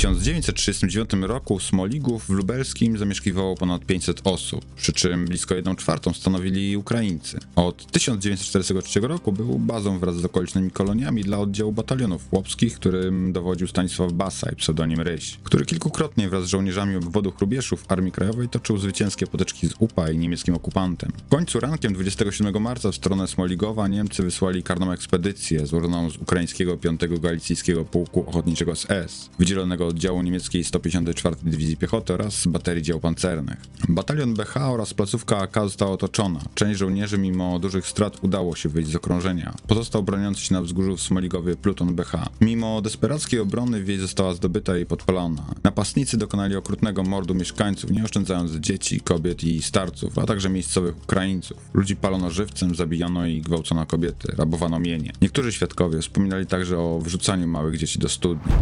1939 roku Smoligów w Lubelskim zamieszkiwało ponad 500 osób, przy czym blisko 1 czwartą stanowili Ukraińcy. Od 1943 roku był bazą wraz z okolicznymi koloniami dla oddziału batalionów chłopskich, którym dowodził Stanisław Basaj, pseudonim Ryś, który kilkukrotnie wraz z żołnierzami obwodu Hrubieszów Armii Krajowej toczył zwycięskie potyczki z UPA i niemieckim okupantem. W końcu rankiem 27 marca w stronę Smoligowa Niemcy wysłali karną ekspedycję złożoną z ukraińskiego 5 Galicyjskiego Pułku Ochotniczego SS, wydzielonego oddziału niemieckiej 154 Dywizji Piechoty oraz baterii dział pancernych. Batalion BH oraz placówka AK została otoczona. Część żołnierzy mimo dużych strat udało się wyjść z okrążenia. Pozostał broniący się na wzgórzu w Smoligowie pluton BH. Mimo desperackiej obrony wieś została zdobyta i podpalona. Napastnicy dokonali okrutnego mordu mieszkańców, nie oszczędzając dzieci, kobiet i starców, a także miejscowych Ukraińców. Ludzi palono żywcem, zabijano i gwałcono kobiety, rabowano mienie. Niektórzy świadkowie wspominali także o wrzucaniu małych dzieci do studni.